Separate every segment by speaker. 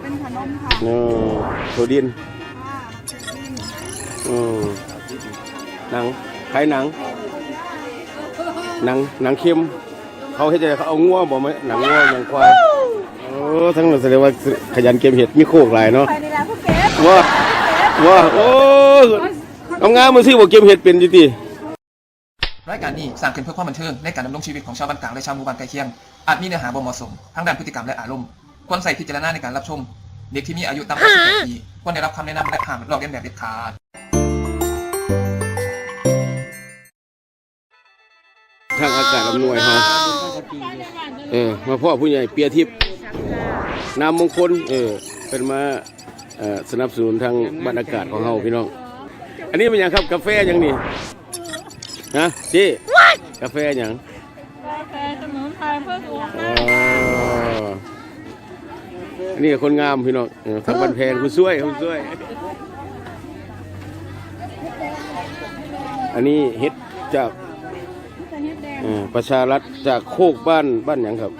Speaker 1: เป็นขนมค่ะ
Speaker 2: เออถั่วดิน
Speaker 1: ค่ะเป็นดิน
Speaker 2: อืมหนังขายหนัง หนัง หนังเค็ม เขาเฮ็ดจะเขาเอางัวบ่ไหมหนังงัวหนังควายโอ้ทั้งนั้นแสดงว่าขยันเก็บเห็ดมีโคกหลายเนาะ
Speaker 1: ไปในร้านผู้เก็บ
Speaker 2: ว่าว่าโอ้เอางามมือสิบ่เก็บเห็ดเป็นจิติ
Speaker 3: รายการนี้สร้างขึ้นเพื่อความบันเทิงในการดำรงชีวิตของชาวบ้านกลางและชาวหมู่บ้านใกล้เคียง อาจมีเนื้อหาบ่เหมาะสมทั้งด้านพฤติกรรมและอารมณ์ควรใส่พิจารณาในการรับชม เด็กที่มีอายุต่ำกว่า18ปีควรได้รับคำแนะนำและห้ามลอกเลียนแบบเด็ดขาด
Speaker 2: ทางอากาศอำนวยเฮาเออมาพ่อผู้ใหญ่เปียทิพย์นามมงคลเออเป็นมาเออสนับสนุนทางบรรยากาศของเฮาพี่น้อง อันนี้เป็นยังครับกาแฟยังนี่ ฮะเจ๊กาแฟหยัง
Speaker 1: กาแฟสมุนไพรเพื่อสุข
Speaker 2: อ๋ออันนี้คนงามพี่น้องเออทางบันแพงคุณช่วยคุณช่วย อันนี้เฮ็ดจาก
Speaker 1: แต่เฮ็ดแดง
Speaker 2: เอ่อประชารัฐจากโคกบ้านบ้านหยังครับ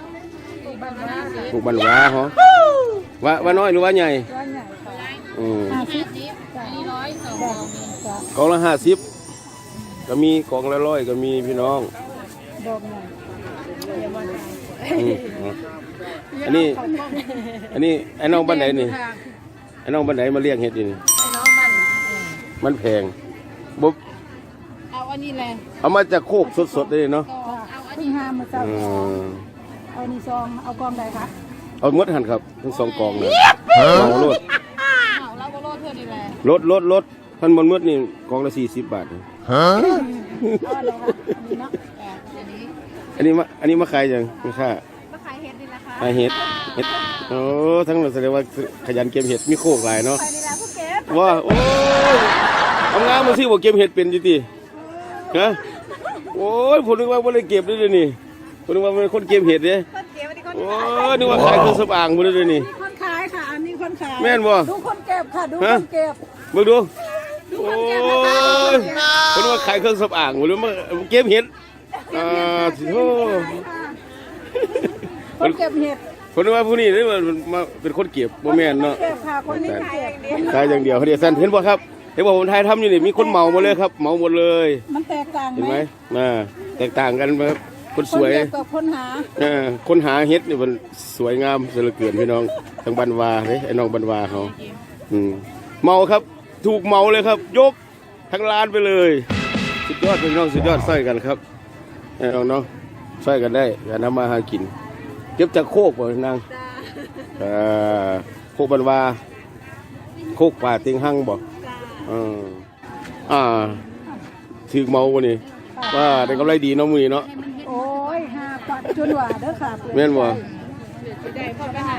Speaker 1: บ้านว่า
Speaker 2: โคกบ้านว้าเหรอว่าว่าน้อยหรือว่าใหญ่
Speaker 1: ร้อยใหญ่ค่ะ
Speaker 2: อืม
Speaker 1: ห้าสิบจ้ะนี่ร้อยสองจ้ะ
Speaker 2: กล่องละห้าสิบ ก็มีกล่องละร้อยก็มีพี่น้อง
Speaker 1: ดอกใหญ่เดี๋ยวว่าจะ
Speaker 2: อืมอ๋ออันนี้ อันนี้ไอ้น้องบ้านไหนนี่ไอ้น้องบ้านไหนมาเลี้ยงเห็ดอยู่นี่
Speaker 1: ไอ้น้องมัน
Speaker 2: มันแพงบุ๊บ
Speaker 1: เอาอันนี้แหละ
Speaker 2: เอามาจากโคกสดๆเลยเนาะ
Speaker 1: เอาอันนี้ห้ามาเจ้า
Speaker 2: อืม
Speaker 1: เอาอันนี้ซอง เอากองใดคะ
Speaker 2: เอางดหันครับทั้งสองกล่องเลยเอารถ
Speaker 1: เอาเราก็โลดเท่านี้แหละ
Speaker 2: รถรถรถพันบนมืดนี่กล่องละสี่สิบบาทนี่
Speaker 1: เอาอะไรคะอันนี้เนาะอันนี้
Speaker 2: อันนี้มาอันนี้มาขายยังไม่ค่า
Speaker 1: ก็ขายเห็ดนี่แหละค่ะ
Speaker 2: ขายเห็ดเห็ดโอ้ทั้งนั้นแสดงว่าขยันเก็บเห็ดมีโคกหลายเนาะ
Speaker 1: ไปในร้านผู้เก็บ
Speaker 2: ว่าโอ้ยเอางามมาสิบอกเก็บเห็ดเป็นจิติฮะโอ้ยผมนึกว่าบ่ได้เก็บด้วยเลยนี่ผมนึกว่าเป็นคนเก็บเห็ดเด้
Speaker 1: คนเก็บอันนี้คน
Speaker 2: โอ้
Speaker 1: ขาย
Speaker 2: ยนึกว่าขายเครื่องสำอางบ่ได้เลยนี่
Speaker 1: คนขายค่ะอันนี้คนขาย
Speaker 2: แม่นบ่
Speaker 1: ดูคนเก็บค่ะดู
Speaker 2: ฮะ
Speaker 1: คนเก็บ
Speaker 2: เบิ่งดูโอ้ยผมนึกว่า ขายเครื่องสำอางบ่ได้มาเก็บเห็ดอ่าสิโธ่
Speaker 1: คนเก็บเห็ด
Speaker 2: ผมนึกว่าผู้นี้นี่มันมาเป็นคนเก็บบ่แม่นเนาะ
Speaker 1: เก็บค่ะคนนี้เก็บ
Speaker 2: ขายอย่างเดียวเดี๋ยวสันเห็นบ่ครับเห็นบ่ผมถ่ายทำอยู่นี่มีคนเหมาหมดเลยครับเหมาหมดเลย
Speaker 1: มันแตกต่าง
Speaker 2: เห็น
Speaker 1: ไห
Speaker 2: ไห
Speaker 1: ม
Speaker 2: มน่าแตกต่างกันครับคนสวย
Speaker 1: คนเก็บกับคนหา
Speaker 2: เออคนหาเฮ็ดนี่มันสวยงามเสยเหลือเกินพี่น้องทางบันวาเฮ้ยไอ้น้องบันวาเขาอืมเมาครับ ถูกเมาเลยครับ ยกทั้งร้านไปเลย สุดยอดพี่น้องสุดยอดใส่กันครับไอ้น้องเนาะใส่กันได้อย่าทำมาหากิน เก็บจากโคกบ่นางเอ่อโคกบันวาโคกป่าเติงหั่งบ่เอออ่าถือเมาวันนี้ว่าได้กำไรดีเนาะมื้อนี้เนาะ
Speaker 1: โอ้ยหาปัดจนหว่าเด้อค่ะ
Speaker 2: แม่นบ่
Speaker 1: ได้พ่อไปหา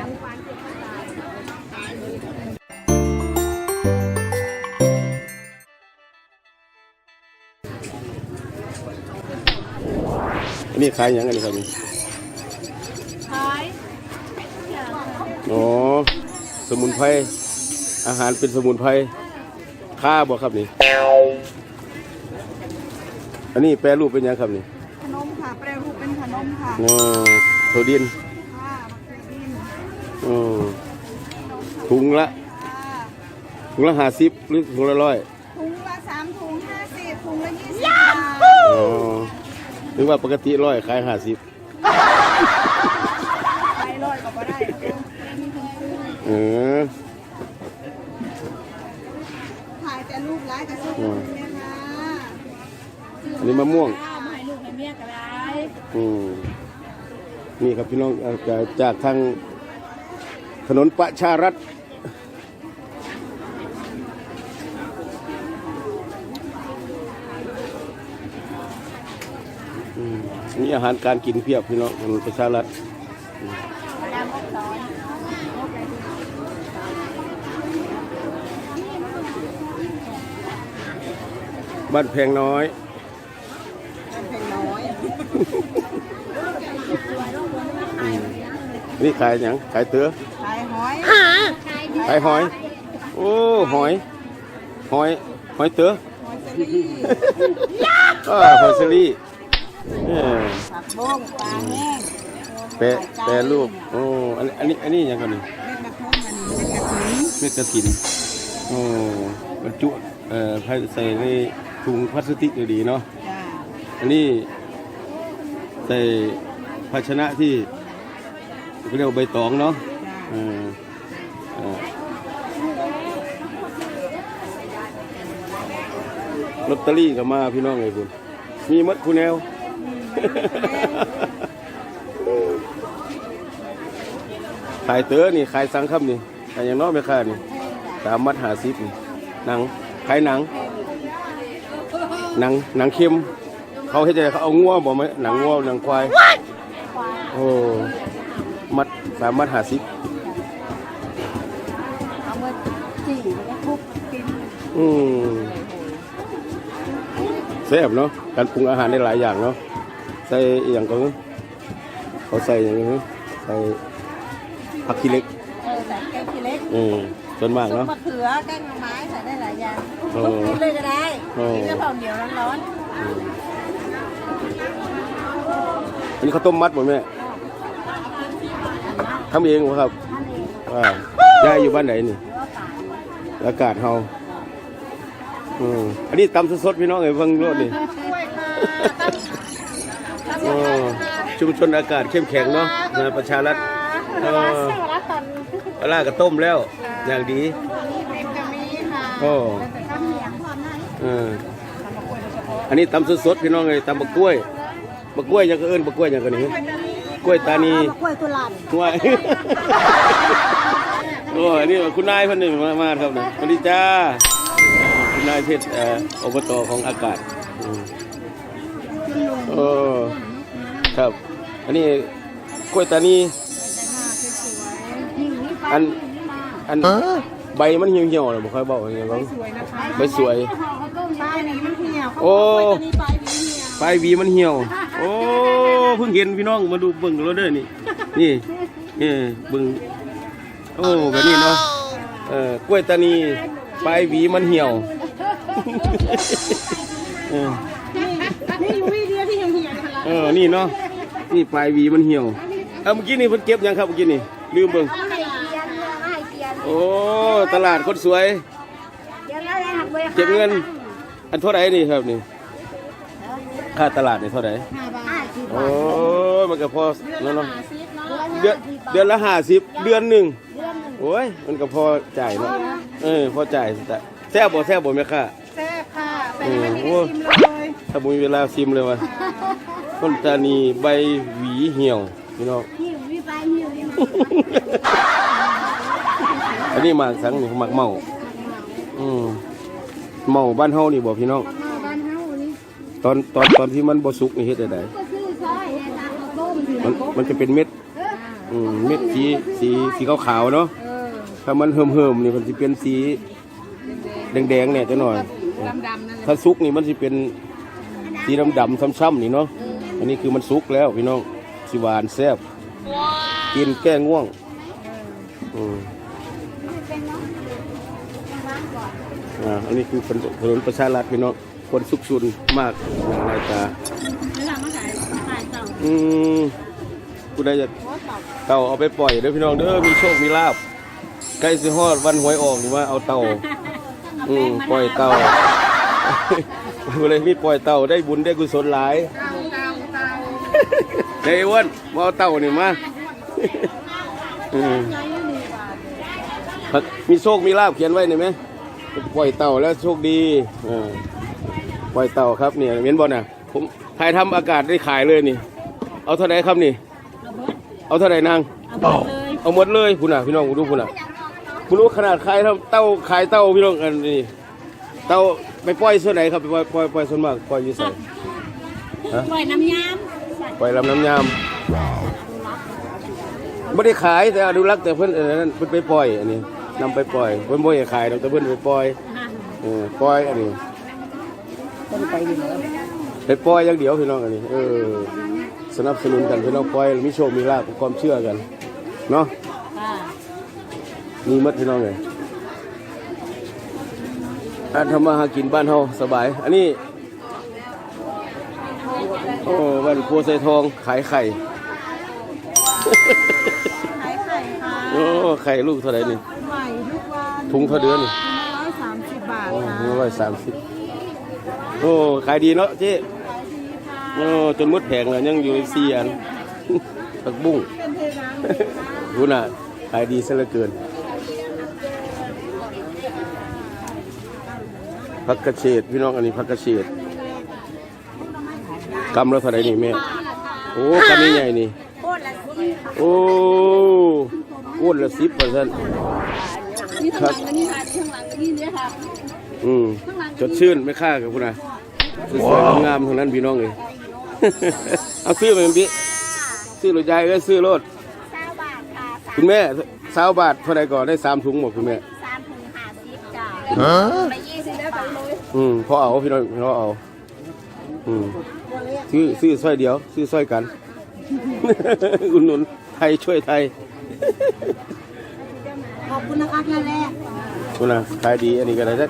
Speaker 2: นนี้ขายหยังอันนี้ครับนี่
Speaker 1: ขาย
Speaker 2: อ๋อสมุนไพรอาหารเป็นสมุนไพรค่าบ่ครับนี่ อันนี้แปรรูปเป็นหยังครับนี่
Speaker 1: ขนมค่ะแปรรูปเป็นขนมค่ะ
Speaker 2: อ๋อโซดิน
Speaker 1: ค่ะดิน
Speaker 2: อ๋อถุงละ
Speaker 1: ค่ะ
Speaker 2: ถุงละห้าสิบหรือถุงละร้อย
Speaker 1: ถุงละสามถุงห้าสิบถุงละยี่สิบบาท
Speaker 2: อ๋อห รือว่าปกติร้อยขายห้าสิบ
Speaker 1: ขายร้อยก็บ่ได้มีคนซื้อ
Speaker 2: เออ
Speaker 1: ขายแต่ลูกหลายแต่ซื้อเนี่ยค่ะ
Speaker 2: อันนี้มะม่วง
Speaker 1: ข้าวมาให้ลูกให้เมียก็ได้
Speaker 2: อืมนี่ครับพี่น้องเอ่อจากจากทางถนนประชารัฐ มนี่อาหารการกินเพียบพี่น้องถนนประชารัฐอืมบ้านแพงน้อย
Speaker 1: แพงน้อย
Speaker 2: นี่ขายหยังขายเตือ
Speaker 1: ขายหอย
Speaker 2: ขายหอย โอ้หอย หอย หอยเตือ
Speaker 1: หอยเซรี่
Speaker 2: อ่าหอยเซรี่ เออ
Speaker 1: ผักบ้งปลาแห้ง
Speaker 2: แปรแปรรูปโอ้อันอันนี้อันนี้ยังกันนี่
Speaker 1: เม็ดมะพร้าวอันนี้เม็ดกระถิ่น
Speaker 2: เม็ดกระถินโอ้บรรจุเอ่อใส่ในถุงพลาสติกดีๆเนาะ
Speaker 1: จ้า
Speaker 2: อันนี้ใส่ภาชนะที่เขาเรียกว่าใบตองเนาะ
Speaker 1: จ้า
Speaker 2: เออเออลอตเตอรี่ก็มาพี่น้องเลยคุณมีหมัดคุณแนว ขายเต๋อนี่ขายสังคำนี่ขายอย่างน้อยไม่ค่านี่สามมัดหาซิปนี่หนังขายหนัง หนังหนังเค็ม เขาให้ใจเขาเอางัวบอกไหมหนังงัวหนังควายโอ้มัดสามมัดหาซิป
Speaker 1: เอามาจี่แล้วทุบกิน
Speaker 2: อืมแซ่บเนาะการปรุงอาหารได้หลายอย่างเนาะ ใส่อหย่างก็เขาใส่อย่างนี้ใส่ผักขี้เหล็ก
Speaker 1: เออใส่แกงขี้เหล็ก
Speaker 2: อืมส่วนมาก
Speaker 1: ซุป
Speaker 2: เนาะ
Speaker 1: มะเขือแกงหน่อไม้ใส่ได้หลายอย่าง
Speaker 2: โอ้
Speaker 1: ทุบกินเลยก็ได้
Speaker 2: โอ้
Speaker 1: กินกระเพราเหนียวร้อน
Speaker 2: อันนี้ข้าวต้มมัดหมดไหมทำเองเหรอครับ
Speaker 1: ๆนั่นเอง
Speaker 2: ว่าย่าอยู่บ้านไหนนี่
Speaker 1: หรือว่าป่า
Speaker 2: อากาศเฮาอืมอันนี้ตำสดๆพี่น้องเอ้ยเพิ่งรถนี่
Speaker 1: กล้วยค่ะ
Speaker 2: โอ้ชุมชนอากาศเข้มแข็งเนาะงานประชารัฐเออ
Speaker 1: รักตอน
Speaker 2: ปลาร้าก็ต้มแล้ว อย่างดี
Speaker 1: เป็นกะมีค่ะ
Speaker 2: โอ้
Speaker 1: แต่ข้าวเหนียวพร้อมนะ
Speaker 2: เอออันนี้ตำสดๆพี่น้องเอ้ยตำบะกล้วยบะกล้วยยังก็เอิ้นบะกล้วยยังก็นี่กล้วยตานี
Speaker 1: กล้วยตุลัน
Speaker 2: ห่วยโอ้อันนี้คุณนายคนหนึ่งมามาครับนะสวัสดีจ้าคุณนายเพชรเอ่ออบตของอากาศอืมโอ้ ครับ อันนี้กล้วยตานีอันอันใบมันเหี่ยวเหี่ยวๆเลยบ่ค่อยบอกอย่างเงี้ยบ้าง
Speaker 1: สวยนะคะ
Speaker 2: ใบสวย
Speaker 1: ปลายนี้มันเหี่ยว
Speaker 2: โอ้
Speaker 1: นี่ปลายนี้เหี่ยว
Speaker 2: ปลายหวีมันเหี่ยว โอ้เพิ่งเห็นพี่น้องมาดูเบิ่งเราเด้อนี่นี่นี่เบิ่งโอ้แบบนี้เนาะเออกล้วยตานีปลายหวีมันเหี่ยวเออ
Speaker 1: นี่อยู่วีเดียวที่เหี่ยวเหี่ยวนะคะ
Speaker 2: เออนี่เนาะ นี่ปลายหวีมันเหี่ยวเออเมื่อกี้นี่เพิ่นเก็บยังครับเมื่อกี้นี่ลืมเบิ่ง
Speaker 1: ให้เกียนให้เกียน
Speaker 2: โอ้ตลาดคนสวย
Speaker 1: เกียนอะไรหักเบ
Speaker 2: เก็บเงิน อันเท่าไหร่นี่ครับนี่ค่าตลาดนี่เท่าไหร่
Speaker 1: ห้าบาทสิบ
Speaker 2: โอ้ยมันก็พอแล้วเนาะ
Speaker 1: สิบเนาะ
Speaker 2: เดือนเดือนละห้าสิบเดือนหนึ่ง
Speaker 1: เดือนหนึ่ง
Speaker 2: โอ้ยมันก็พอจ่ายเนาะเออพอจ่ายแต่แซ่บบ่แซ่บบ่แม่ค่ะ
Speaker 1: แซ่บค่ะแต่ยังไม่มีได้ชิมเลย
Speaker 2: ถ้าบ่มีเวลาซิมเลยว่ะ ต้นตานีใบหวีเหี่ยวพี่น้อง
Speaker 1: หิววิไปหิววิมา
Speaker 2: อันนี้หมากสังนี่หมากเมาอืมเมาบ้านเฮานี่บ่พี่น้อง
Speaker 1: มาบ้านเฮานี่
Speaker 2: ตอนตอนตอนที่มันบ่สุกนี่เฮ็ดได้ได
Speaker 1: ก็คือซอยในทางข้าวต้มที่
Speaker 2: มันมันจะเป็นเม็ดอืมเม็ดสีสีสีขาวๆเนาะ
Speaker 1: เออ
Speaker 2: ถ้ามันเหิมๆนี่มันสิเป็นสีแดงๆเนี่ยจังหน่อย
Speaker 1: ดำดำนั่นแหละ
Speaker 2: ถ้าสุกนี่มันสิเป็นสีดำๆช้ำๆนี่เนาะอั นนี้คือมันสุกแล้วพี่น้องสิหวานแซ่บกินแก้ง่วงอืมอ่าอันนี้คือถนนประชารัฐพี่น้องคนสุกชุนมากอย่างไรตา
Speaker 1: เวลามาขายขายเต่า
Speaker 2: อืมกูได้จะ
Speaker 1: โอ้เต่า
Speaker 2: เต่าเอาไปปล่อยเด้อพี่น้องเด้อมีโชคมีลาบใกล้สิฮอดวันหวยออกนี่ว่าเอาเต่าอืมปล่อยเต่าก็เลยมีปล่อยเต่าได้บุญได้กุศลหลาย
Speaker 1: เฮ้
Speaker 2: ยอ้วนมาเอาเต่านี่มาอืม
Speaker 1: ใหญ่อยู่นี่บาท
Speaker 2: ครับมีโชคมีลาบเขียนไว้นี่ไหมปล่อยเต่าแล้วโชคดีเออปล่อยเต่าครับเนี่ยเห็นบ่น่ะผมถ่ายทำอากาศได้ขายเลยนี่ เอาเท่าไหร่ครับนี่
Speaker 1: เอาเบิด
Speaker 2: เอาเท่าไหร่นาง
Speaker 1: เอาเบิดเลย
Speaker 2: เอาหมดเลยคุณน่ะพี่น้องดูคุณน่ะคุณรู้ขนาดขายเท่าเต้าขายเต้าพี่น้องอันนี้เต้าไปปล่อยส่วนไหนครับไปปล่อยปล่อยปล่อยส่วนมากปล่อยอยู่ไสฮะ
Speaker 1: ปล่อยน้ำยา ม
Speaker 2: ปล่อยลำน้ำยามไม่ได้ขายแต่อนุรักษ์แต่เพิ่นเออนั่นเพิ่อนไปปล่อยอันนี้นำไปปล่อยเพิ่อนบ่ได้ขายดอกแต่เพิ่อนไปปล่อยเออปล่อยอันนี้
Speaker 1: ต้องไปดีแล้ว
Speaker 2: ไปปล่อยอย่างเดียวพี่น้องอันนี้เออสนับสนุนกันพี่น้องปล่อยมีโชคมีลาภความเชื่อกันเนาะมีมัดพี่น้องเลยกาทำมาหากินบ้านเฮาสบาย อันนี้ โอ้บ้านโพไซทองขายไข่
Speaker 1: ขายไข่ค่ะ
Speaker 2: โอ้ไข่ลูกเท่าไหร่นี่
Speaker 1: ใหม่ทุกวัน
Speaker 2: ถุงเท่าเดือนนี่
Speaker 1: ร้อยสามสิบบาท
Speaker 2: โอ้
Speaker 1: ค่ะ
Speaker 2: ร้อยสามสิบโอ้ขายดีเนาะเจ๊
Speaker 1: ขายดีค่ะ
Speaker 2: โอ้จนหมดแผงแล้วยังอยู่ในสี่อัน ผักบุ้ง
Speaker 1: เป็นเทน้ำเลยค่ะ
Speaker 2: รู้น่ะขายดีซะเหลือเกินผักกระเฉดพี่น้องอันนี้ผักกระเฉด กำแล้วเท่าไหร่นี่แม่โอ้กำนี้ใหญ่นี่
Speaker 1: โคตรละสิบ
Speaker 2: โอ้ก้นละสิบเปอร์เซ็นต์
Speaker 1: นี่ข้างหลังก็นี่ค่ะนี่ข้างหลังก็นี่เนี่ยค่ะ
Speaker 2: อืมจดชื่นไม่ค่ากับคุณนะสวยๆงามๆทั้งนั้นพี่น้องเลยเอาซื้อไปพี่ซื้อรถใหญ่ก็ซื้อรถ
Speaker 1: เก้าบาทค่ะสาม
Speaker 2: คุณแม่สาวบาทเท่าไหรก่อนได้สามถุงหมดคุณแม่
Speaker 1: สามถุงห้าสิบจ้าไปยี่สิบได้ไปเลย
Speaker 2: อืมพอเอาพี่น้องพี่น้องเอาอืม ซื้อซื้อสร้อยเดียว ซื้อสร้อยกัน อุดหนุนไทยช่วยไทย
Speaker 1: ขอบคุณนะคะแค่แรก
Speaker 2: คุณนะขายดีอันนี้ก็ได้ได้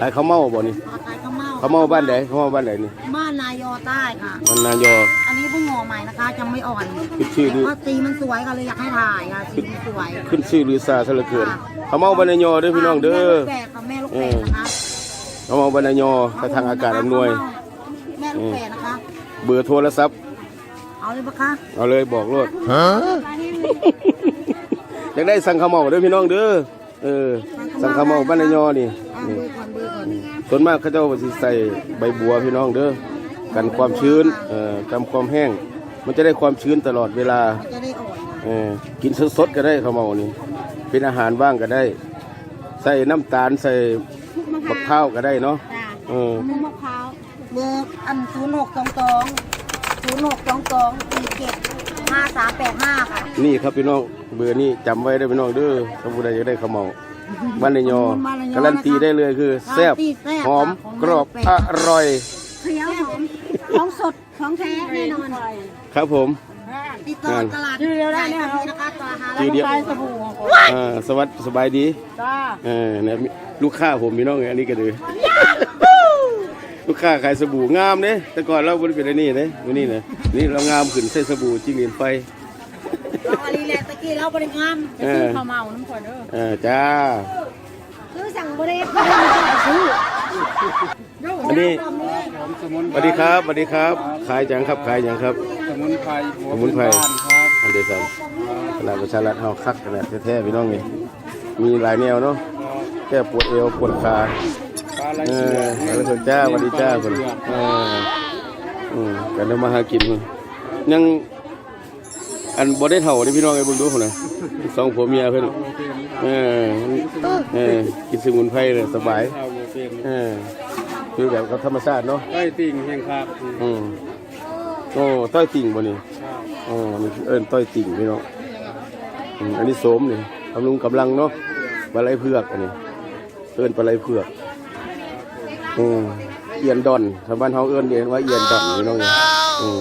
Speaker 2: ขายข้าวเมาบ่นี่
Speaker 1: ขอขายข้าวเม่า
Speaker 2: ข้าวเมาบ้านไหนข้าวเมาบ้านไหนนี่
Speaker 1: บ้านนายอใต้ค่ะ
Speaker 2: มันนายอ
Speaker 1: อันนี้เพิ่งงอใหม่นะคะยังไม่อ่อน
Speaker 2: ขึ้นชื่อดู
Speaker 1: ก็สีมันสวยค่ะเลยอยากให้ถ่ายค่ะสีมันสวย
Speaker 2: ขึ้นชื่อลือซาซะเหลือเกินข้าวเมาบ้านนายอเด้อพี่น้องเด้อ
Speaker 1: แม่ลูกแฝดค่ะแม่ลูกแฝดนะคะ
Speaker 2: ข้าวเมาบ้านนายอไปทางอากาศอำนวย
Speaker 1: แม่ลูกแฝดนะคะ
Speaker 2: เบอร์โทรศัพท์
Speaker 1: เอาเลยปะคะ
Speaker 2: เอาเลยบอกโลดอยากได้สั่งข้าวเมาเด้อพี่น้องเด้อเออ สั่งข้าวเมาบ้านนายอนี่
Speaker 1: อ่า
Speaker 2: นี่
Speaker 1: เบอร์ก่อนเบอร์ก่อน
Speaker 2: ส่วนมากเขาเจ้าสิใส่ใบบัวพี่น้องเด้อกันความชื้นเอ่อกันความแห้ง มันจะได้ความชื้นตลอดเวลา
Speaker 1: มันจะได้อ่อน
Speaker 2: เออกินสดๆก็ได้ข้าวเมานี่เป็นอาหารว่างก็ได้ ใส่น้ำตาลใส่มะพร้าวก็ได้เนาะ
Speaker 1: จ้า
Speaker 2: เออ
Speaker 1: มะพร้าว เบอร์อันศูนย์หกสองสองศูนย์หกสองสองสี่เจ็ดห้าสามแปดห้าค่ะ
Speaker 2: นี่ครับพี่น้องเบอร์นี้จำไว้ได้อพี่น้องเด้อถ้าผู้ใดอยากได้ข้าวเมาบ้านในยอการันตีได้เลยคือแซ่บหอมกรอบอร่อย
Speaker 1: เขียวหอมของสดของแท้แน่นอน
Speaker 2: ครับผม
Speaker 1: ติดต่อตลาดชื่อเดียวได้เนี่ยนะคะตลาดหา
Speaker 2: ชื่อเดียว
Speaker 1: ลายสบู่
Speaker 2: อ่าสวัสดีสบายดี
Speaker 1: จ้า
Speaker 2: เออเนี่ยมีลูกค้าผมพี่น้องอันนี้ก็ดือ ลูกค้าขายสบู่งามเด้แต่ก่อนเราบ่ได้เป็นอันนี้เด้วันนี้นะนี่เรางามขึ้นใส่สบู่จิ้งหรีดไฟ
Speaker 1: ลองอะไรแหละตะกี้เราบริงาม
Speaker 2: เออ
Speaker 1: ข้าวเมาน้ำข่อยเด้อ
Speaker 2: เออจ้า
Speaker 1: คือสั่งบริษัทซื้อ
Speaker 2: อันนี้สวัสดีครับสวัสดีครับ ขายจังครับขายจังครับ
Speaker 4: สมุนไพรหัว
Speaker 2: สมุนไพร
Speaker 4: บ้านครับ
Speaker 2: อันเดซันตลาดประชารัฐเฮาคักขนาดแท้ๆพี่น้องนี่มีหลายแนวเนาะแก้ปวดเอวปวดขา
Speaker 4: ป ลาไหล
Speaker 2: เอ
Speaker 4: เสื
Speaker 2: อ
Speaker 4: อก
Speaker 2: แล้วคนจ้าสวัสดีจ้าคนเอออืมกันเดี๋ยวมาหากินพุ่นยังอันบ่ได้เท่านี่พี่น้องไอ้เบิ่งดูพุ่นน่ะสองผัวเมียเพิ่นเออเออกินสมุนไพรเลยสบาย
Speaker 4: ข้าวโบเป็น
Speaker 2: เออคือแบบกับธรรมชาติเนาะ
Speaker 4: ใต้ติ่งแห่งครับ
Speaker 2: อืมโอ้ต้อยติ่งบ่นี่ อ๋อนี่เอิ้นต้อยติ่งพี่น้องอืมอันนี้โสมนี่บำรุงกำลังเนาะปลาไหลเผือกอันนี้ เอิ้นปลาไหลเผือก อืมเอียนดอนชาวบ้านเขาเอิ้นเรียนว่าเอียนดอนนี่น้องอืม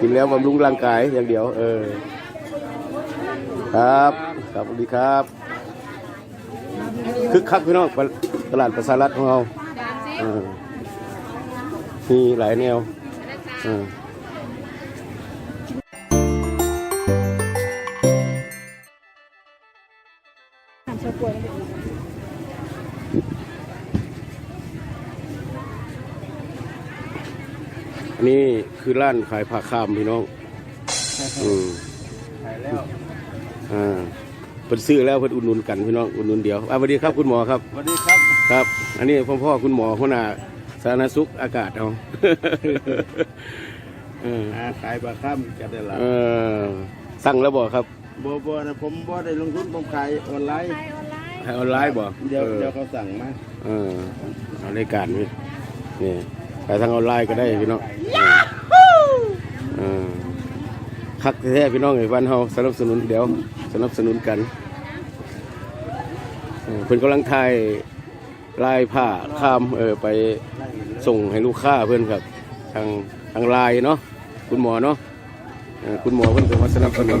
Speaker 2: กินแล้วบำรุงร่างกายอย่างเดียว เออ ครับครับสวัสดีครับคึกคักพี่น้องตลาดประสารัฐของเราเออมีหลายแนวอ่า นนี่คือร้านขายผักคามพี่น้องอืม
Speaker 4: ไปแล้ว
Speaker 2: อ่าเพิ่นซื้อแล้วเพิ่นอุดหนุนกันพี่น้องอุดหนุนเดียวอ่าสวัสดีครับคุณหมอครับ
Speaker 4: สวัสดีครับ
Speaker 2: ครับ อันนี้พ่อพ่อคุณหมอหัวหน้าสาธารณสุขอากาศเอาเออ
Speaker 4: อ่าขายปลาข้ามกันได้ละ
Speaker 2: เออสั่งแล้วบ่ครับ
Speaker 4: บัวบัวนะผมบ่ได้ลงทุนผมขายออนไลน์
Speaker 2: ให้ออนไลน์บ่
Speaker 4: เดี๋ยว
Speaker 2: ออ
Speaker 4: เดี๋ยวเขาสั่งมา
Speaker 2: เออเอารายการนี่นี่ขายทางออนไลน์ก็ได้พี่น้องเออคักแท้ๆพี่น้องไอ้วันเฮาสนับสนุนเดี๋ยวสนับสนุนกันเออเพิ่นกำลังถ่ายลายผ้าข้ามเออไปส่งให้ลูกค้าเพิ่นครับทางทางไลน์เนาะคุณหมอเนาะเออคุณหมอเพิ่นก็มาสนับสนุน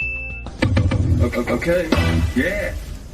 Speaker 5: Okay. Yeah.